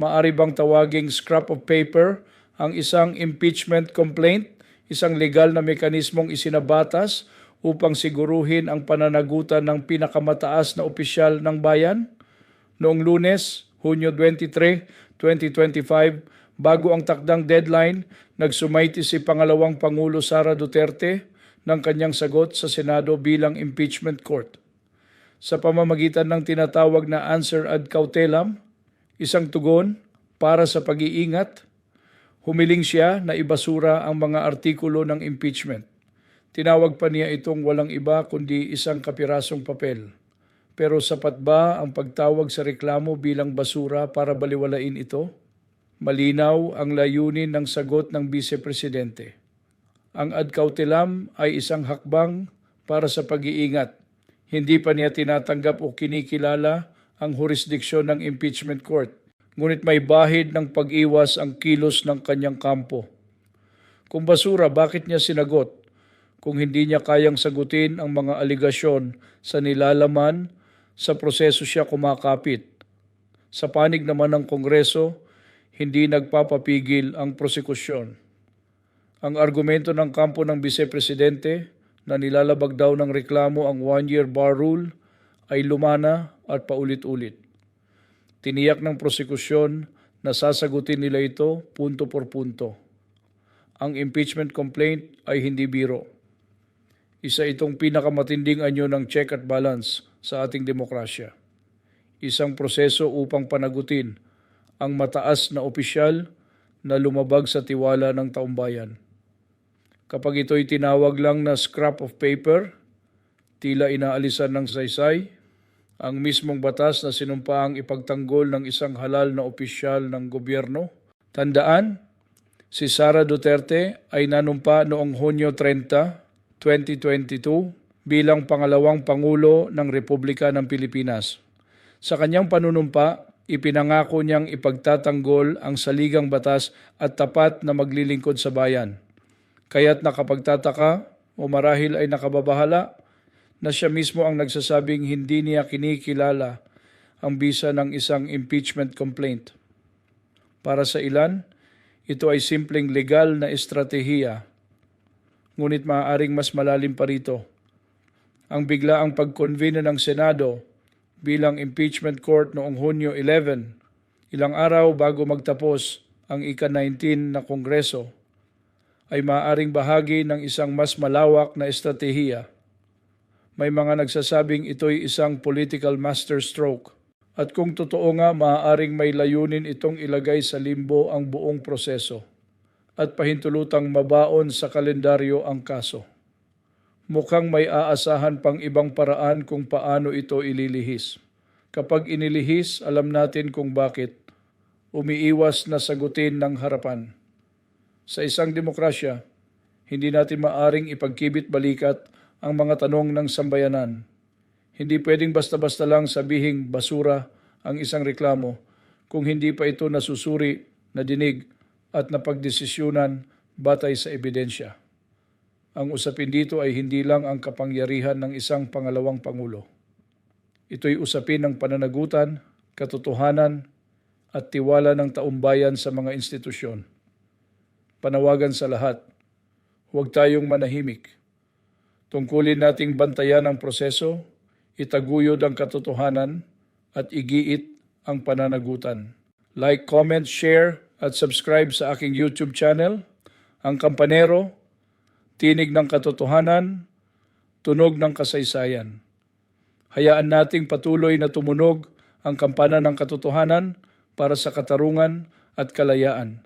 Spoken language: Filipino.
Maari bang tawaging scrap of paper ang isang impeachment complaint, isang legal na mekanismong isinabatas upang siguruhin ang pananagutan ng pinakamataas na opisyal ng bayan? Noong lunes, Hunyo 23, 2025, bago ang takdang deadline, nagsumayti si Pangalawang Pangulo Sara Duterte ng kanyang sagot sa Senado bilang impeachment court. Sa pamamagitan ng tinatawag na answer ad cautelam, isang tugon para sa pag-iingat, humiling siya na ibasura ang mga artikulo ng impeachment. Tinawag pa niya itong walang iba kundi isang kapirasong papel. Pero sapat ba ang pagtawag sa reklamo bilang basura para baliwalain ito? Malinaw ang layunin ng sagot ng Vice Presidente. Ang ad cautelam ay isang hakbang para sa pag-iingat. Hindi pa niya tinatanggap o kinikilala ang jurisdiksyon ng impeachment court. Ngunit may bahid ng pag-iwas ang kilos ng kanyang kampo. Kung basura, bakit niya sinagot? Kung hindi niya kayang sagutin ang mga aligasyon sa nilalaman, sa proseso siya kumakapit. Sa panig naman ng Kongreso, hindi nagpapapigil ang prosekusyon. Ang argumento ng kampo ng Vice Presidente na nilalabag daw ng reklamo ang one-year bar rule ay lumana at paulit-ulit. Tiniyak ng prosekusyon na sasagutin nila ito punto por punto. Ang impeachment complaint ay hindi biro. Isa itong pinakamatinding anyo ng check at balance sa ating demokrasya. Isang proseso upang panagutin ang mataas na opisyal na lumabag sa tiwala ng taumbayan. Kapag ito'y tinawag lang na scrap of paper, tila inaalisan ng saysay, ang mismong batas na sinumpaang ipagtanggol ng isang halal na opisyal ng gobyerno. Tandaan, si Sara Duterte ay nanumpa noong Hunyo 30, 2022 bilang pangalawang Pangulo ng Republika ng Pilipinas. Sa kanyang panunumpa, ipinangako niyang ipagtatanggol ang saligang batas at tapat na maglilingkod sa bayan. Kaya't nakapagtataka o marahil ay nakababahala na siya mismo ang nagsasabing hindi niya kinikilala ang bisa ng isang impeachment complaint. Para sa ilan, ito ay simpleng legal na estratehiya, ngunit maaaring mas malalim pa rito. Ang biglaang pag-convene ng Senado bilang impeachment court noong Hunyo 11, ilang araw bago magtapos ang ika-19 na kongreso, ay maaaring bahagi ng isang mas malawak na estratehiya may mga nagsasabing ito'y isang political masterstroke. At kung totoo nga, maaaring may layunin itong ilagay sa limbo ang buong proseso at pahintulutang mabaon sa kalendaryo ang kaso. Mukhang may aasahan pang ibang paraan kung paano ito ililihis. Kapag inilihis, alam natin kung bakit umiiwas na sagutin ng harapan. Sa isang demokrasya, hindi natin maaring ipagkibit balikat ang mga tanong ng sambayanan. Hindi pwedeng basta-basta lang sabihing basura ang isang reklamo kung hindi pa ito nasusuri, nadinig at napagdesisyunan batay sa ebidensya. Ang usapin dito ay hindi lang ang kapangyarihan ng isang pangalawang pangulo. Ito'y usapin ng pananagutan, katotohanan at tiwala ng taumbayan sa mga institusyon. Panawagan sa lahat, huwag tayong manahimik Tungkulin nating bantayan ang proseso, itaguyod ang katotohanan, at igiit ang pananagutan. Like, comment, share, at subscribe sa aking YouTube channel, ang Kampanero, Tinig ng Katotohanan, Tunog ng Kasaysayan. Hayaan nating patuloy na tumunog ang kampana ng katotohanan para sa katarungan at kalayaan.